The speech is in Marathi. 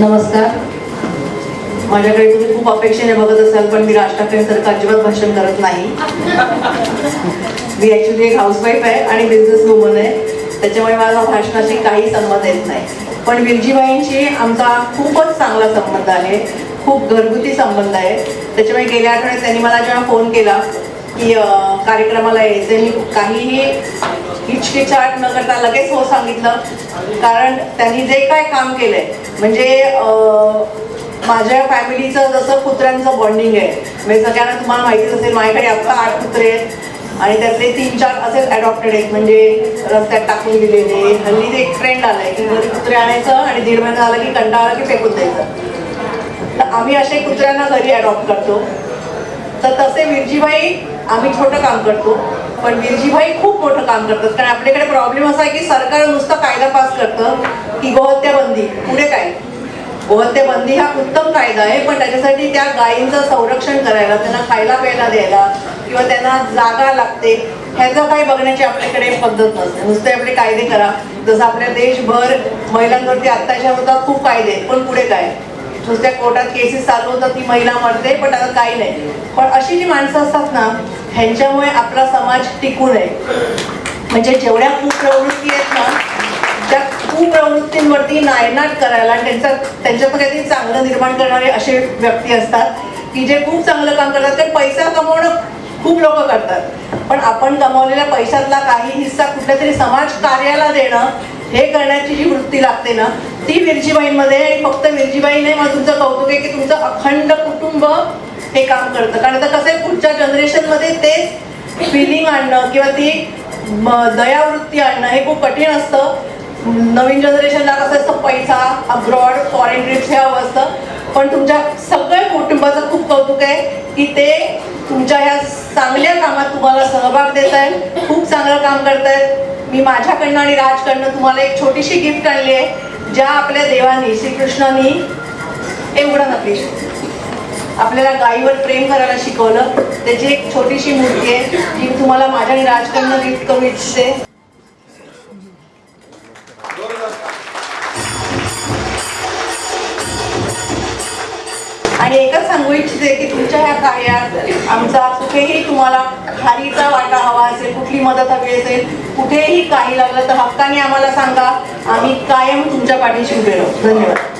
नमस्कार. माझ्याकडे तुम्ही खूप अपेक्षेने बघत असाल पण मी राज ठाकरेंसारखं अजिबात भाषण करत नाही. मी ॲक्च्युली एक हाऊसवाईफ आहे आणि बिझनेस वुमन आहे. त्याच्यामुळे माझा भाषणाशी काही संबंध येत नाही. पण विरजीबाईंशी आमचा खूपच चांगला संबंध आहे. खूप घरगुती संबंध आहे. त्याच्यामुळे गेल्या आठवड्यात त्यांनी मला जेव्हा फोन केला की कार्यक्रमाला यायचं मी काहीही हिचकिचाट न करता लगेच हो सांगितलं. कारण त्यांनी जे काय काम केलंय म्हणजे माझ्या फॅमिलीचं जसं कुत्र्यांचं बॉन्डिंग आहे म्हणजे सगळ्यांना तुम्हाला माहितीच असेल माझ्याकडे आता आठ कुत्रे आहेत आणि त्यातले तीन चार असेच अडॉप्टेड आहेत म्हणजे रस्त्यात टाकून दिलेले हल्ली एक ट्रेंड आलाय की घरी कुत्रे आणायचं आणि दीड महिना झाला की कंटाळा आला की फेकून द्यायचं. तर आम्ही असे कुत्र्यांना घरी अडॉप्ट करतो. तर तसे विरजीबाई आम्ही छोटं काम करतो. पण विरजीभाई खूप मोठं काम करतात. कारण आपल्याकडे प्रॉब्लेम असा आहे की सरकार नुसतं कायदा पास करतं की गोहत्या बंदी पुढे काय? गोहत्या बंदी हा उत्तम कायदा आहे पण त्याच्यासाठी त्या गायींचं संरक्षण करायला त्यांना खायला प्यायला द्यायला किंवा त्यांना जागा लागते ह्याचं काही बघण्याची आपल्याकडे पद्धत नसते. नुसते आपले कायदे करा. जसं आपल्या देशभर महिलांवरती अत्याचार होतात खूप कायदे आहेत. पण पुढे काय? नुसत्या कोर्टात केसेस चालू होतात ती महिला मरते पण आता काही नाही. पण अशी जी माणसं असतात ना ह्यांच्यामुळे आपला समाज टिकून आहे. म्हणजे जेवढ्या कुप्रवृत्ती आहेत ना त्या कुप्रवृत्तींवरती नायनाट करायला आणि त्यांचा त्यांच्यात काहीतरी चांगलं निर्माण करणारे असे व्यक्ती असतात की जे खूप चांगलं काम करतात. ते पैसा कमवणं खूप लोक करतात. पण आपण कमावलेल्या पैशातला काही हिस्सा कुठल्या तरी समाज कार्याला देणं हे करण्याची जी वृत्ती लागते ना ती विरजीबाईंमध्ये आणि फक्त विरजीबाई नाही मला तुमचं कौतुक आहे की तुमचं अखंड कुटुंब हे काम करतं. कारण आता कसं आहे पुढच्या जनरेशनमध्ये तेच फिलिंग आणणं किंवा ती दयावृत्ती आणणं हे खूप कठीण असतं. नवीन जनरेशनला कसं असतं पैसा अब्रॉड फॉरेन ट्रिप्स हे हवं असतं. पण तुमच्या सगळ्या कुटुंबाचं खूप कौतुक आहे की ते तुमच्या ह्या चांगल्या कामात तुम्हाला सहभाग देत आहेत खूप चांगलं काम करतायत मी माझ्याकडनं आणि राजकडनं तुम्हाला एक छोटीशी गिफ्ट आणली आहे ज्या आपल्या देवानी श्रीकृष्णानी एवढं नक्की आपल्याला गायीवर प्रेम करायला शिकवलं. त्याची एक छोटीशी मूर्ती आहे जी तुम्हाला माझ्या आणि राजकडनं गिफ्ट करू इच्छिते. आणि एकच सांगू इच्छिते की तुमच्या ह्या कार्यात आमचा कुठेही तुम्हाला खारीचा वाटा हवा असेल कुठली मदत हवी असेल कुठेही काही लागलं तर हक्काने आम्हाला सांगा. आम्ही कायम तुमच्या पाठीशी उभे राहू. धन्यवाद.